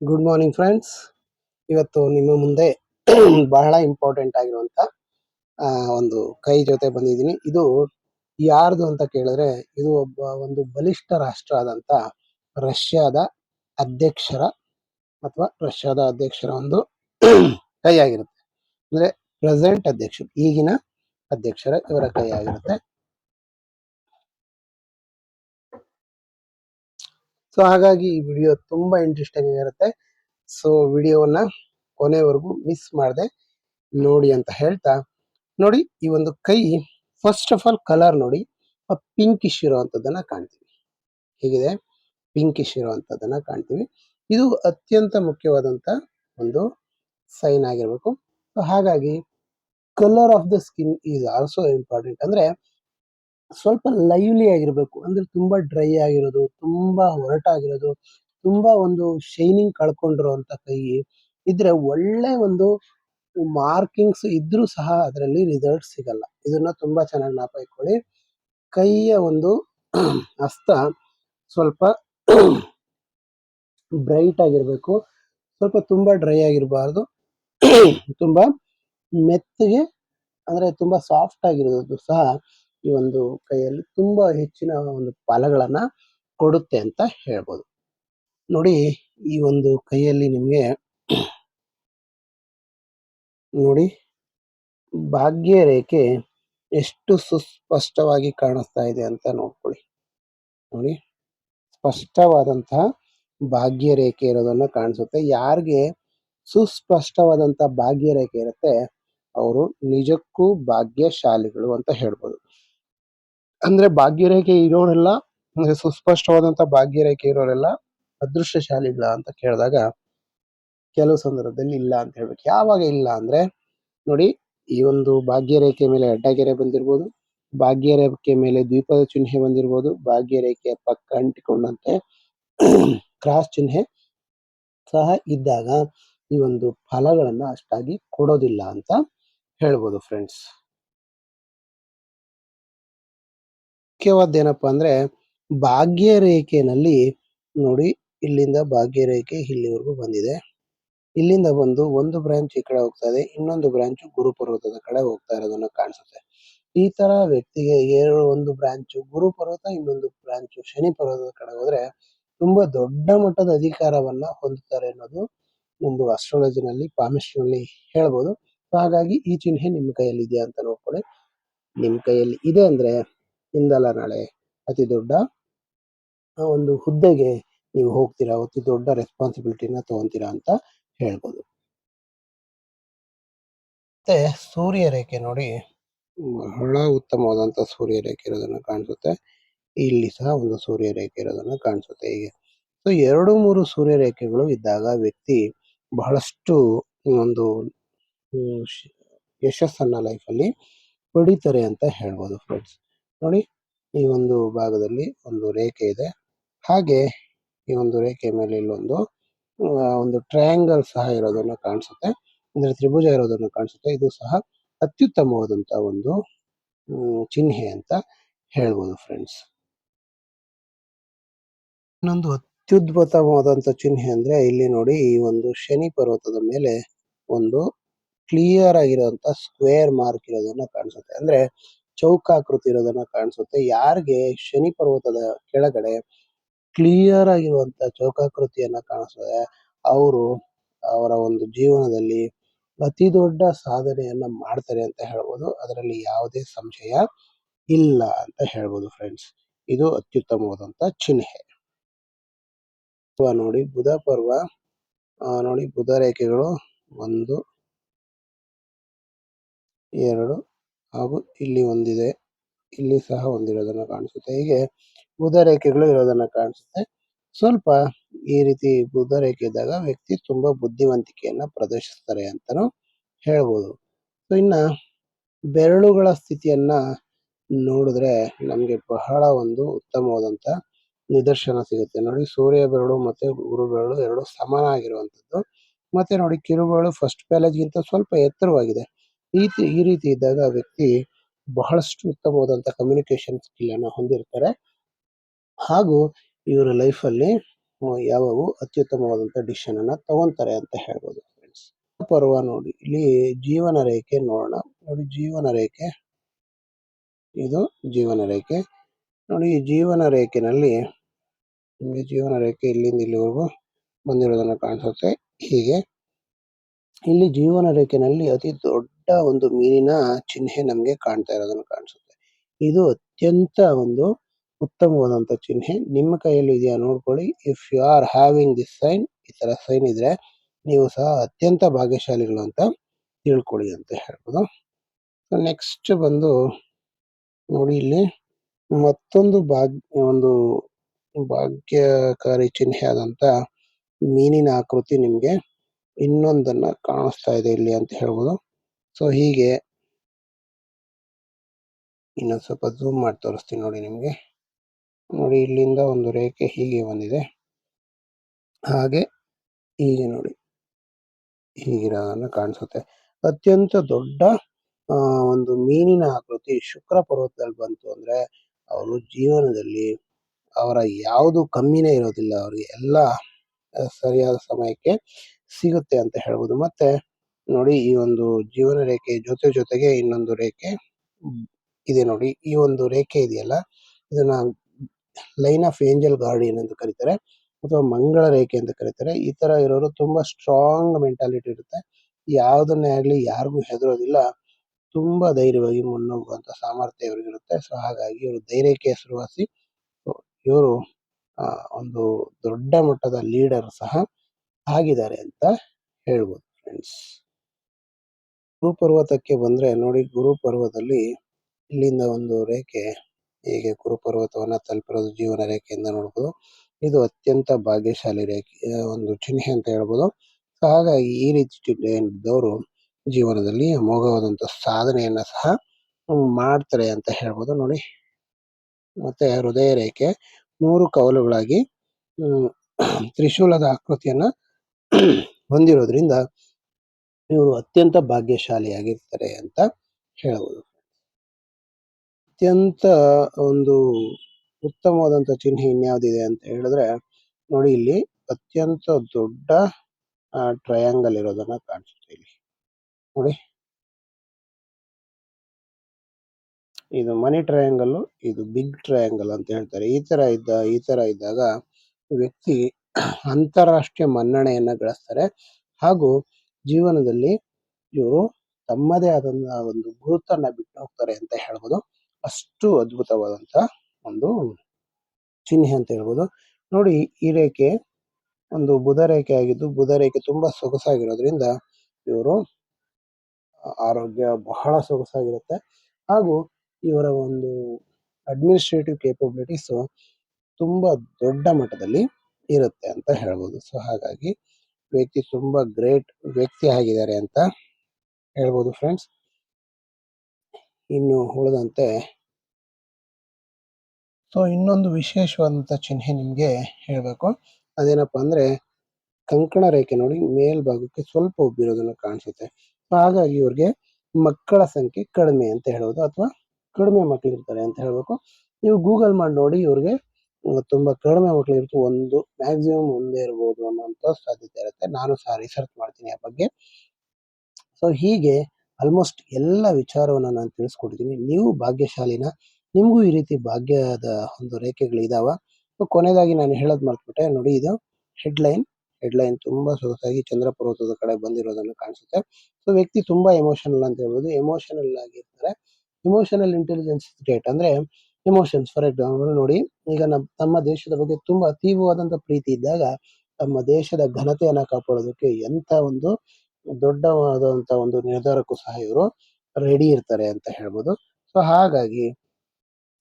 Good morning friends ಇವತ್ತು ನಿಮ್ಮ ಮುಂದೆ ಬಹಳ ಇಂಪಾರ್ಟೆಂಟ್ ಆಗಿರುವಂತ ಒಂದು ಕೈ ಜೊತೆ ಬಂದಿದ್ದೀನಿ. ಇದು ಯಾರ್ದು ಅಂತ ಕೇಳಿದ್ರೆ, ಇದು ಒಬ್ಬ ಒಂದು ಬಲಿಷ್ಠ ರಾಷ್ಟ್ರ ಆದಂತ ರಷ್ಯಾದ ಅಧ್ಯಕ್ಷರ ಅಥವಾ ರಷ್ಯಾದ ಅಧ್ಯಕ್ಷರ ಒಂದು ಕೈ ಆಗಿರುತ್ತೆ. ಅಂದ್ರೆ ಪ್ರೆಸೆಂಟ್ ಅಧ್ಯಕ್ಷರು, ಈಗಿನ ಅಧ್ಯಕ್ಷರ ಇವರ ಕೈ ಆಗಿರುತ್ತೆ. ಸೊ ಹಾಗಾಗಿ ಈ ವಿಡಿಯೋ ತುಂಬ ಇಂಟ್ರೆಸ್ಟಿಂಗ್ ಆಗಿರುತ್ತೆ ಸೊ ವಿಡಿಯೋವನ್ನ ಕೊನೆವರೆಗೂ ಮಿಸ್ ಮಾಡದೆ. ನೋಡಿ ಅಂತ ಹೇಳ್ತಾ. ನೋಡಿ, ಈ ಒಂದು ಕೈ ಫಸ್ಟ್ ಆಫ್ ಆಲ್ ಕಲರ್ ನೋಡಿ ಪಿಂಕಿಶ್ ಇರುವಂತದ್ದನ್ನ ಕಾಣ್ತೀವಿ. ಹೇಗಿದೆ? ಪಿಂಕಿಶ್ ಇರುವಂತದ್ದನ್ನ ಕಾಣ್ತೀವಿ. ಇದು ಅತ್ಯಂತ ಮುಖ್ಯವಾದಂತ ಒಂದು ಸೈನ್ ಆಗಿರ್ಬೇಕು. ಸೊ ಹಾಗಾಗಿ colour of the skin is also important ಅಂದ್ರೆ ಸ್ವಲ್ಪ ಲೈವ್ಲಿ ಆಗಿರಬೇಕು. ಅಂದ್ರೆ ತುಂಬಾ ಡ್ರೈ ಆಗಿರೋದು, ತುಂಬಾ ಒರಟಾಗಿರೋದು, ತುಂಬಾ ಒಂದು ಶೈನಿಂಗ್ ಕಳ್ಕೊಂಡಿರುವಂತ ಕೈ. ಇದ್ರೆ ಒಳ್ಳೆ ಒಂದು ಮಾರ್ಕಿಂಗ್ಸ್ ಇದ್ರೂ ಸಹ ಅದರಲ್ಲಿ ರಿಸಲ್ಟ್ ಸಿಗಲ್ಲ. ಇದನ್ನ ತುಂಬಾ ಚೆನ್ನಾಗಿ ಜ್ಞಾಪ ಇಟ್ಕೊಳ್ಳಿ ಕೈಯ ಒಂದು ಹಸ್ತ ಸ್ವಲ್ಪ ಬ್ರೈಟ್ ಆಗಿರ್ಬೇಕು. ಸ್ವಲ್ಪ ತುಂಬಾ ಡ್ರೈ ಆಗಿರಬಾರ್ದು. ತುಂಬಾ ಮೆತ್ತಗೆ, ಅಂದ್ರೆ ತುಂಬಾ ಸಾಫ್ಟ್ ಆಗಿರೋದು ಸಹ ಈ ಒಂದು ಕೈಯಲ್ಲಿ ತುಂಬಾ ಹೆಚ್ಚಿನ ಒಂದು ಫಲಗಳನ್ನ ಕೊಡುತ್ತೆ ಅಂತ ಹೇಳ್ಬೋದು. ನೋಡಿ, ಈ ಒಂದು ಕೈಯಲ್ಲಿ ನಿಮ್ಗೆ ನೋಡಿ ಭಾಗ್ಯ ರೇಖೆ ಎಷ್ಟು ಸುಸ್ಪಷ್ಟವಾಗಿ ಕಾಣಿಸ್ತಾ ಇದೆ ಅಂತ ನೋಡ್ಕೊಳ್ಳಿ. ನೋಡಿ, ಸ್ಪಷ್ಟವಾದಂತಹ ಭಾಗ್ಯ ರೇಖೆ ಇರೋದನ್ನ ಕಾಣಿಸುತ್ತೆ. ಯಾರಿಗೆ ಸುಸ್ಪಷ್ಟವಾದಂತಹ ಭಾಗ್ಯ ರೇಖೆ ಇರುತ್ತೆ, ಅವರು ನಿಜಕ್ಕೂ ಭಾಗ್ಯಶಾಲಿಗಳು ಅಂತ ಹೇಳ್ಬೋದು. ಅಂದ್ರೆ ಭಾಗ್ಯರೇಖೆ ಇರೋರೆಲ್ಲ, ಅಂದ್ರೆ ಸುಸ್ಪಷ್ಟವಾದಂತ ಭಾಗ್ಯರೇಖೆ ಇರೋರೆಲ್ಲ ಅದೃಷ್ಟಶಾಲಿಗಳ ಅಂತ ಕೇಳಿದಾಗ ಕೆಲವು ಸಂದರ್ಭದಲ್ಲಿ ಇಲ್ಲ ಅಂತ ಹೇಳ್ಬೇಕು. ಯಾವಾಗ ಇಲ್ಲ ಅಂದ್ರೆ, ನೋಡಿ ಈ ಒಂದು ಭಾಗ್ಯರೇಖೆ ಮೇಲೆ ಅಡ್ಡಗೆರೆ ಬಂದಿರ್ಬೋದು, ಭಾಗ್ಯರೇಖೆ ಮೇಲೆ ದ್ವೀಪದ ಚಿಹ್ನೆ ಬಂದಿರ್ಬೋದು, ಭಾಗ್ಯರೇಖೆಯ ಪಕ್ಕ ಅಂಟಿಕೊಂಡಂತೆ ಕ್ರಾಸ್ ಚಿಹ್ನೆ ಸಹ ಇದ್ದಾಗ ಈ ಒಂದು ಫಲಗಳನ್ನ ಅಷ್ಟಾಗಿ ಕೊಡೋದಿಲ್ಲ ಅಂತ ಹೇಳ್ಬೋದು ಫ್ರೆಂಡ್ಸ್ ಮುಖ್ಯವಾದ ಏನಪ್ಪ ಅಂದ್ರೆ ಭಾಗ್ಯ ರೇಖೆನಲ್ಲಿ ನೋಡಿ ಇಲ್ಲಿಂದ ಭಾಗ್ಯ ರೇಖೆ ಇಲ್ಲಿವರೆಗೂ ಬಂದಿದೆ. ಇಲ್ಲಿಂದ ಬಂದು ಒಂದು ಬ್ರಾಂಚ್ ಈ ಕಡೆ ಹೋಗ್ತಾ ಇದೆ, ಇನ್ನೊಂದು ಬ್ರಾಂಚ್ ಗುರು ಪರ್ವತದ ಕಡೆ ಹೋಗ್ತಾ ಇರೋದನ್ನ ಕಾಣಿಸುತ್ತೆ. ಈ ತರ ವ್ಯಕ್ತಿಗೆ ಏಳು ಒಂದು ಬ್ರಾಂಚ್ ಗುರು ಪರ್ವತ ಇನ್ನೊಂದು ಬ್ರಾಂಚ್ ಶನಿ ಪರ್ವತದ ಕಡೆ ಹೋದ್ರೆ ತುಂಬಾ ದೊಡ್ಡ ಮಟ್ಟದ ಅಧಿಕಾರವನ್ನ ಹೊಂದುತ್ತಾರೆ ಅನ್ನೋದು ಒಂದು ಅಸ್ಟ್ರಾಲಜಿನಲ್ಲಿ ಪಾಮಿಸ್ಟ್ರಿನಲ್ಲಿ ಹೇಳ್ಬೋದು. ಹಾಗಾಗಿ ಈ ಚಿಹ್ನೆ ನಿಮ್ಮ ಕೈಯಲ್ಲಿ ಇದೆಯಾ ಅಂತ ನೋಡ್ಕೊಳ್ಳಿ. ನಿಮ್ ಕೈಯಲ್ಲಿ ಇದೆ ಅಂದ್ರೆ ಇಂದಲ್ಲ ನಾಳೆ ಅತಿ ದೊಡ್ಡ ಒಂದು ಹುದ್ದೆಗೆ ನೀವು ಹೋಗ್ತೀರಾ? ಅತಿ ದೊಡ್ಡ ರೆಸ್ಪಾನ್ಸಿಬಿಲಿಟಿನ ತಗೊಂತೀರಾ ಅಂತ ಹೇಳ್ಬೋದು. ಮತ್ತೆ ಸೂರ್ಯ ರೇಖೆ ನೋಡಿ. ಬಹಳ ಉತ್ತಮವಾದಂತ ಸೂರ್ಯ ರೇಖೆ ಇರೋದನ್ನ ಕಾಣಿಸುತ್ತೆ. ಇಲ್ಲಿ ಸಹ ಒಂದು ಸೂರ್ಯ ರೇಖೆ ಇರೋದನ್ನ ಕಾಣಿಸುತ್ತೆ ಹೀಗೆ. ಸೊ ಎರಡು ಮೂರು ಸೂರ್ಯ ರೇಖೆಗಳು ಇದ್ದಾಗ ವ್ಯಕ್ತಿ ಬಹಳಷ್ಟು ಒಂದು ಯಶಸ್ಸನ್ನ ಲೈಫ್ ಲೈಫಲ್ಲಿ ಪಡಿತಾರೆ ಅಂತ ಹೇಳ್ಬೋದು ಫ್ರೆಂಡ್ಸ್ ನೋಡಿ, ಈ ಒಂದು ಭಾಗದಲ್ಲಿ ಒಂದು ರೇಖೆ ಇದೆ. ಹಾಗೆ ಈ ಒಂದು ರೇಖೆ ಮೇಲೆ ಇಲ್ಲೊಂದು ಒಂದು ಟ್ರಯಾಂಗಲ್ ಸಹ ಇರೋದನ್ನ ಕಾಣಿಸುತ್ತೆ. ಅಂದ್ರೆ ತ್ರಿಭುಜ ಇರೋದನ್ನ ಕಾಣಿಸುತ್ತೆ. ಇದು ಸಹ ಅತ್ಯುತ್ತಮವಾದಂತ ಒಂದು ಚಿಹ್ನೆ ಅಂತ ಹೇಳ್ಬೋದು ಫ್ರೆಂಡ್ಸ್ ಇನ್ನೊಂದು ಅತ್ಯುದ್ಭುತವಾದಂತ ಚಿಹ್ನೆ ಅಂದ್ರೆ ಇಲ್ಲಿ ನೋಡಿ, ಈ ಒಂದು ಶನಿ ಪರ್ವತದ ಮೇಲೆ ಒಂದು ಕ್ಲಿಯರ್ ಆಗಿರುವಂತ ಸ್ಕ್ವೇರ್ ಮಾರ್ಕ್ ಇರೋದನ್ನ ಕಾಣಿಸುತ್ತೆ. ಅಂದ್ರೆ ಚೌಕಾಕೃತಿ ಇರೋದನ್ನ ಕಾಣಿಸುತ್ತೆ. ಯಾರಿಗೆ ಶನಿ ಪರ್ವತದ ಕೆಳಗಡೆ ಕ್ಲಿಯರ್ ಆಗಿರುವಂತ ಚೌಕಾಕೃತಿಯನ್ನ ಕಾಣಿಸ್ತದೆ ಅವರು ಅವರ ಒಂದು ಜೀವನದಲ್ಲಿ ಅತಿ ದೊಡ್ಡ ಸಾಧನೆಯನ್ನ ಮಾಡ್ತಾರೆ ಅಂತ ಹೇಳ್ಬೋದು. ಅದರಲ್ಲಿ ಯಾವುದೇ ಸಂಶಯ ಇಲ್ಲ ಅಂತ ಹೇಳ್ಬೋದು ಫ್ರೆಂಡ್ಸ್ ಇದು ಅತ್ಯುತ್ತಮವಾದಂತ ಚಿಹ್ನೆ. ನೋಡಿ, ಬುಧ ಪರ್ವ ನೋಡಿ ಬುಧ ರೇಖೆಗಳು ಒಂದು, ಎರಡು ಹಾಗೂ ಇಲ್ಲಿ ಒಂದಿದೆ. ಇಲ್ಲಿ ಸಹ ಒಂದಿರೋದನ್ನ ಕಾಣಿಸುತ್ತೆ. ಹೀಗೆ ಬುಧ ರೇಖೆಗಳು ಇರೋದನ್ನ ಕಾಣಿಸುತ್ತೆ. ಸ್ವಲ್ಪ ಈ ರೀತಿ ಬುಧ ರೇಖೆ ಇದ್ದಾಗ ವ್ಯಕ್ತಿ ತುಂಬಾ ಬುದ್ಧಿವಂತಿಕೆಯನ್ನ ಪ್ರದರ್ಶಿಸ್ತಾರೆ ಅಂತಾನೂ ಹೇಳ್ಬೋದು. ಸೊ ಇನ್ನ ಬೆರಳುಗಳ ಸ್ಥಿತಿಯನ್ನ ನೋಡಿದ್ರೆ ನಮ್ಗೆ ಬಹಳ ಒಂದು ಉತ್ತಮವಾದಂತ ನಿದರ್ಶನ ಸಿಗುತ್ತೆ. ನೋಡಿ, ಸೂರ್ಯ ಬೆರಳು ಮತ್ತೆ ಗುರು ಬೆರಳು ಎರಡು ಸಮಾನ ಆಗಿರುವಂತದ್ದು ಮತ್ತೆ ನೋಡಿ, ಕಿರುಬೆರಳು ಫಸ್ಟ್ ಗಿಂತ ಸ್ವಲ್ಪ ಎತ್ತರವಾಗಿದೆ. ಈ ತಿ- ಈ ರೀತಿ ಇದ್ದಾಗ ವ್ಯಕ್ತಿ ಬಹಳಷ್ಟು ಉತ್ತಮವಾದಂತ ಕಮ್ಯುನಿಕೇಶನ್ ಸ್ಕಿಲ್ ಅನ್ನ ಹೊಂದಿರ್ತಾರೆ. ಹಾಗೂ ಇವರ ಲೈಫ್ ಅಲ್ಲಿ ಯಾವಾಗೂ ಡಿಸಿಷನ್ ಅನ್ನ ತಗೊಂತಾರೆ ಅಂತ ಹೇಳ್ಬೋದು ಫ್ರೆಂಡ್ಸ್ ಪರ್ವ ನೋಡಿ, ಇಲ್ಲಿ ಜೀವನ ರೇಖೆ ನೋಡೋಣ. ನೋಡಿ, ಜೀವನ ರೇಖೆ. ಇದು ಜೀವನ ರೇಖೆ. ನೋಡಿ, ಈ ಜೀವನ ರೇಖೆನಲ್ಲಿ, ನಿಮಗೆ ಜೀವನ ರೇಖೆ ಇಲ್ಲಿಂದ ಇಲ್ಲಿವರೆಗೂ ಬಂದಿರೋದನ್ನ ಕಾಣಿಸುತ್ತೆ. ಹೀಗೆ, ಇಲ್ಲಿ ಜೀವನ ರೇಖೆನಲ್ಲಿ ಅತಿ ದೊಡ್ಡ ಒಂದು ಮೀನಿನ ಚಿಹ್ನೆ ನಮಗೆ ಕಾಣ್ತಾ ಇರೋದನ್ನು ಕಾಣಿಸುತ್ತೆ. ಇದು ಅತ್ಯಂತ ಒಂದು ಉತ್ತಮವಾದಂತ ಚಿಹ್ನೆ. ನಿಮ್ಮ ಕೈಯಲ್ಲಿ ಇದೆಯಾ ನೋಡ್ಕೊಳ್ಳಿ. If you are having this sign ಈ ತರ ಸೈನ್ ಇದ್ರೆ ನೀವು ಸಹ ಅತ್ಯಂತ ಭಾಗ್ಯಶಾಲಿಗಳು ಅಂತ ತಿಳ್ಕೊಳ್ಳಿ ಅಂತ ಹೇಳ್ಬೋದು. ನೆಕ್ಸ್ಟ್ ಬಂದು ನೋಡಿ ಇಲ್ಲಿ ಮತ್ತೊಂದು ಭಾಗ್ಯ ಒಂದು ಭಾಗ್ಯಕಾರಿ ಚಿಹ್ನೆ ಆದಂತ ಮೀನಿನ ಆಕೃತಿ ನಿಮ್ಗೆ ಇನ್ನೊಂದನ್ನ ಕಾಣಿಸ್ತಾ ಇದೆ ಇಲ್ಲಿ ಅಂತ ಹೇಳ್ಬೋದು. ಸೊ ಹೀಗೆ ಇನ್ನೊಂದು ಸ್ವಲ್ಪ ಝೂಮ್ ಮಾಡಿ ತೋರಿಸ್ತೀನಿ ನೋಡಿ ನಿಮಗೆ. ನೋಡಿ ಇಲ್ಲಿಂದ ಒಂದು ರೇಖೆ ಹೀಗೆ ಬಂದಿದೆ. ಹಾಗೆ ಹೀಗೆ ನೋಡಿ. ಹೀಗಿರೋದನ್ನ ಕಾಣಿಸುತ್ತೆ. ಅತ್ಯಂತ ದೊಡ್ಡ ಒಂದು ಮೀನಿನ ಆಕೃತಿ ಶುಕ್ರ ಪರ್ವತದಲ್ಲಿ ಬಂತು ಅಂದ್ರೆ ಅವರು ಜೀವನದಲ್ಲಿ ಅವರ ಯಾವುದು ಕಮ್ಮಿನೇ ಇರೋದಿಲ್ಲ. ಅವರಿಗೆ ಎಲ್ಲ ಸರಿಯಾದ ಸಮಯಕ್ಕೆ ಸಿಗುತ್ತೆ ಅಂತ ಹೇಳ್ಬೋದು. ಮತ್ತೆ ನೋಡಿ, ಈ ಒಂದು ಜೀವನ ರೇಖೆ ಜೊತೆ ಜೊತೆಗೆ ಇನ್ನೊಂದು ರೇಖೆ ಇದೆ ನೋಡಿ. ಈ ಒಂದು ರೇಖೆ ಇದೆಯಲ್ಲ, ಇದನ್ನ ಲೈನ್ ಆಫ್ ಏಂಜಲ್ ಗಾರ್ಡಿಯನ್ ಅಂತ ಕರೀತಾರೆ ಅಥವಾ ಮಂಗಳ ರೇಖೆ ಅಂತ ಕರೀತಾರೆ. ಈ ತರ ಇರೋರು ತುಂಬಾ ಸ್ಟ್ರಾಂಗ್ ಮೆಂಟಾಲಿಟಿ ಇರುತ್ತೆ. ಯಾವುದನ್ನೇ ಆಗ್ಲಿ ಯಾರಿಗೂ ಹೆದರೋದಿಲ್ಲ. ತುಂಬಾ ಧೈರ್ಯವಾಗಿ ಮುನ್ನುಗ್ಗುವಂತ ಸಾಮರ್ಥ್ಯ ಇವರಿಗಿರುತ್ತೆ ಸೊ, ಹಾಗಾಗಿ ಇವರು ಧೈರ್ಯಕ್ಕೆ ಹೆಸರುವಾಸಿ. ಇವರು ಒಂದು ದೊಡ್ಡ ಮಟ್ಟದ ಲೀಡರ್ ಸಹ ಆಗಿದ್ದಾರೆ ಅಂತ ಹೇಳ್ಬೋದು ಫ್ರೆಂಡ್ಸ್ ಗುರು ಪರ್ವತಕ್ಕೆ ಬಂದ್ರೆ ನೋಡಿ ಗುರು ಪರ್ವತದಲ್ಲಿ ಇಲ್ಲಿಂದ ಒಂದು ರೇಖೆ ಹೀಗೆ ಗುರು ಪರ್ವತವನ್ನ ತಲುಪಿರೋದು ಜೀವನ ರೇಖೆಯಿಂದ ನೋಡ್ಬೋದು. ಇದು ಅತ್ಯಂತ ಭಾಗ್ಯಶಾಲಿ ರೇಖೆ ಒಂದು ಚಿಹ್ನೆ ಅಂತ ಹೇಳ್ಬೋದು. ಹಾಗಾಗಿ ಈ ರೀತಿ ಚಿಹ್ನೆ ಇದ್ದವರು ಜೀವನದಲ್ಲಿ ಅಮೋಘವಾದಂತಹ ಸಾಧನೆಯನ್ನ ಸಹ ಮಾಡ್ತಾರೆ ಅಂತ ಹೇಳ್ಬೋದು. ನೋಡಿ, ಮತ್ತೆ ಹೃದಯ ರೇಖೆ ಮೂರು ಕವಲುಗಳಾಗಿ ತ್ರಿಶೂಲದ ಆಕೃತಿಯನ್ನ ಹೊಂದಿರೋದ್ರಿಂದ ಇವರು ಅತ್ಯಂತ ಭಾಗ್ಯಶಾಲಿಯಾಗಿರ್ತಾರೆ ಅಂತ ಹೇಳಬಹುದು ಅತ್ಯಂತ ಒಂದು ಉತ್ತಮವಾದಂತ ಚಿಹ್ನೆ ಇನ್ಯಾವುದಿದೆ ಅಂತ ಹೇಳಿದ್ರೆ, ನೋಡಿ ಇಲ್ಲಿ ಅತ್ಯಂತ ದೊಡ್ಡ ಟ್ರಯಾಂಗಲ್ ಇರೋದನ್ನ ಕಾಣಿಸುತ್ತೆ ಇಲ್ಲಿ. ನೋಡಿ. ಇದು ಮನಿ ಟ್ರಯಾಂಗಲ್ ಇದು ಬಿಗ್ ಟ್ರಯಾಂಗಲ್ ಅಂತ ಹೇಳ್ತಾರೆ. ಈ ತರ ಇದ್ದ, ಈ ತರ ಇದ್ದಾಗ ವ್ಯಕ್ತಿ ಅಂತಾರಾಷ್ಟ್ರೀಯ ಮನ್ನಣೆಯನ್ನ ಗಳಿಸ್ತಾರೆ. ಹಾಗೂ ಜೀವನದಲ್ಲಿ ಇವರು ತಮ್ಮದೇ ಆದಂತಹ ಒಂದು ಗುರುತನ್ನ ಬಿಟ್ಟು ಹೋಗ್ತಾರೆ ಅಂತ ಹೇಳ್ಬೋದು. ಅಷ್ಟು ಅದ್ಭುತವಾದಂತ ಒಂದು ಚಿಹ್ನೆ ಅಂತ ಹೇಳ್ಬೋದು. ನೋಡಿ, ಈ ರೇಖೆ ಒಂದು ಬುಧ ರೇಖೆ ಆಗಿದ್ದು, ಬುಧ ರೇಖೆ ತುಂಬಾ ಸೊಗಸಾಗಿರೋದ್ರಿಂದ ಇವರು ಆರೋಗ್ಯ ಬಹಳ ಸೊಗಸಾಗಿರುತ್ತೆ. ಹಾಗೂ ಇವರ ಒಂದು ಅಡ್ಮಿನಿಸ್ಟ್ರೇಟಿವ್ ಕೇಪಬಿಲಿಟೀಸ್ ತುಂಬಾ ದೊಡ್ಡ ಮಟ್ಟದಲ್ಲಿ ಇರುತ್ತೆ ಅಂತ ಹೇಳ್ಬೋದು. ಸೊ, ಹಾಗಾಗಿ ವ್ಯಕ್ತಿ ತುಂಬಾ ಗ್ರೇಟ್ ವ್ಯಕ್ತಿ ಆಗಿದ್ದಾರೆ ಅಂತ ಹೇಳ್ಬೋದು ಫ್ರೆಂಡ್ಸ್. ಇನ್ನು ಉಳಿದಂತೆ ಸೊ ಇನ್ನೊಂದು ವಿಶೇಷವಾದಂತ ಚಿಹ್ನೆ ನಿಮಗೆ ಹೇಳಬೇಕು. ಅದೇನಪ್ಪ ಅಂದ್ರೆ ಕಂಕಣ ರೇಖೆ ನೋಡಿ ಮೇಲ್ಭಾಗಕ್ಕೆ ಸ್ವಲ್ಪ ಉಬ್ಬಿರೋದನ್ನು ಕಾಣಿಸುತ್ತೆ. ಹಾಗಾಗಿ ಇವ್ರಿಗೆ ಮಕ್ಕಳ ಸಂಖ್ಯೆ ಕಡಿಮೆ ಅಂತ ಹೇಳೋದು ಅಥವಾ ಕಡಿಮೆ ಮಕ್ಕಳು ಇರ್ತಾರೆ ಅಂತ ಹೇಳ್ಬೇಕು. ನೀವು ಗೂಗಲ್ ಮಾಡಿ ನೋಡಿ ಇವ್ರಿಗೆ ತುಂಬಾ ಕಡಿಮೆ ಮಕ್ಕಳು ಇರುತ್ತೆ ಒಂದು ಮ್ಯಾಕ್ಸಿಮಮ್ ಒಂದೇ ಇರ್ಬೋದು ಅನ್ನೋಂಥ ಸಾಧ್ಯತೆ ಇರುತ್ತೆ. ನಾನು ಸಹ ರಿಸರ್ಚ್ ಮಾಡ್ತೀನಿ ಆ ಬಗ್ಗೆ. ಸೊ ಹೀಗೆ ಆಲ್ಮೋಸ್ಟ್ ಎಲ್ಲ ವಿಚಾರವನ್ನು ನಾನು ತಿಳಿಸ್ಕೊಡ್ತೀನಿ ನೀವು ಭಾಗ್ಯಶಾಲಿನ, ನಿಮಗೂ ಈ ರೀತಿ ಭಾಗ್ಯದ ಒಂದು ರೇಖೆಗಳು ಇದಾವ ಕೊನೆಯದಾಗಿ ನಾನು ಹೇಳೋದ್ ಮರ್ತ್ಬಿಟ್ಟೆ. ನೋಡಿ ಇದು ಹೆಡ್ಲೈನ್ ಹೆಡ್ಲೈನ್ ತುಂಬಾ ಸೊಗಸಾಗಿ ಚಂದ್ರ ಪರ್ವತದ ಕಡೆ ಬಂದಿರೋದನ್ನು ಕಾಣಿಸುತ್ತೆ. ಸೊ ವ್ಯಕ್ತಿ ತುಂಬಾ ಎಮೋಷನಲ್ ಅಂತ ಹೇಳ್ಬೋದು. ಎಮೋಷನಲ್ ಆಗಿರ್ತಾರೆ. ಇಮೋಷನಲ್ ಇಂಟೆಲಿಜೆನ್ಸ್ ಡೇಟ್ ಅಂದ್ರೆ ಎಮೋಷನ್ಸ್ ಫಾರ್ ಎಕ್ಸಾಂಪಲ್ ನೋಡಿ, ಈಗ ನಮ್ಮ ತಮ್ಮ ದೇಶದ ಬಗ್ಗೆ ತುಂಬಾ ತೀವ್ರವಾದಂತ ಪ್ರೀತಿ ಇದ್ದಾಗ ತಮ್ಮ ದೇಶದ ಘನತೆಯನ್ನ ಕಾಪಾಡೋದಕ್ಕೆ ಎಂತ ಒಂದು ದೊಡ್ಡವಾದಂತ ಒಂದು ನಿರ್ಧಾರಕ್ಕೂ ಸಹ ಇವರು ರೆಡಿ ಇರ್ತಾರೆ ಅಂತ ಹೇಳ್ಬೋದು. ಸೊ ಹಾಗಾಗಿ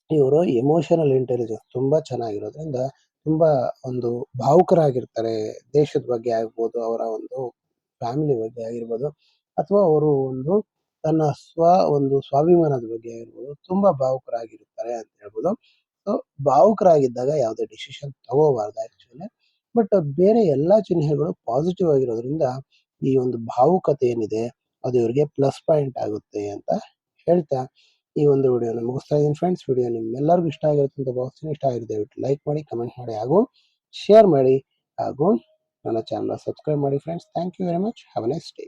ಇವರು ಎಮೋಷನಲ್ ಇಂಟೆಲಿಜೆನ್ಸ್ ತುಂಬಾ ಚೆನ್ನಾಗಿರೋದ್ರಿಂದ ತುಂಬಾ ಒಂದು ಭಾವುಕರಾಗಿರ್ತಾರೆ. ದೇಶದ ಬಗ್ಗೆ ಆಗ್ಬೋದು, ಅವರ ಒಂದು ಫ್ಯಾಮಿಲಿ ಬಗ್ಗೆ ಆಗಿರ್ಬೋದು, ಅಥವಾ ಅವರು ಒಂದು ತನ್ನ ಸ್ವ, ಒಂದು ಸ್ವಾಭಿಮಾನದ ಬಗ್ಗೆ ಆಗಿರ್ಬೋದು, ತುಂಬಾ ಭಾವುಕರಾಗಿರ್ತಾರೆ ಅಂತ ಹೇಳ್ಬೋದು. ಸೊ ಭಾವುಕರಾಗಿದ್ದಾಗ ಯಾವುದೇ ಡಿಸಿಷನ್ ತಗೋಬಾರ್ದು ಆಕ್ಚುಲಿ ಬಟ್ ಬೇರೆ ಎಲ್ಲಾ ಚಿಹ್ನೆಗಳು ಪಾಸಿಟಿವ್ ಆಗಿರೋದ್ರಿಂದ ಈ ಒಂದು ಭಾವುಕತೆ ಏನಿದೆ, ಅದು ಇವರಿಗೆ ಪ್ಲಸ್ ಪಾಯಿಂಟ್ ಆಗುತ್ತೆ ಅಂತ ಹೇಳ್ತಾ ಈ ಒಂದು ವಿಡಿಯೋನ ಮುಗಿಸ್ತಾ ಇದ್ದೀನಿ ಫ್ರೆಂಡ್ಸ್ ವಿಡಿಯೋ ನಿಮ್ಮೆಲ್ಲರಿಗೂ ಇಷ್ಟ ಆಗಿರುತ್ತೆ ಅಂತ ಇಷ್ಟ ಆಗಿದೆ ದಯವಿಟ್ಟು ಲೈಕ್ ಮಾಡಿ ಕಮೆಂಟ್ ಮಾಡಿ, ಹಾಗೂ ಶೇರ್ ಮಾಡಿ, ಹಾಗೂ ನನ್ನ ಚಾನಲ್ ಸಬ್ಸ್ಕ್ರೈಬ್ ಮಾಡಿ friends thank you very much have a nice day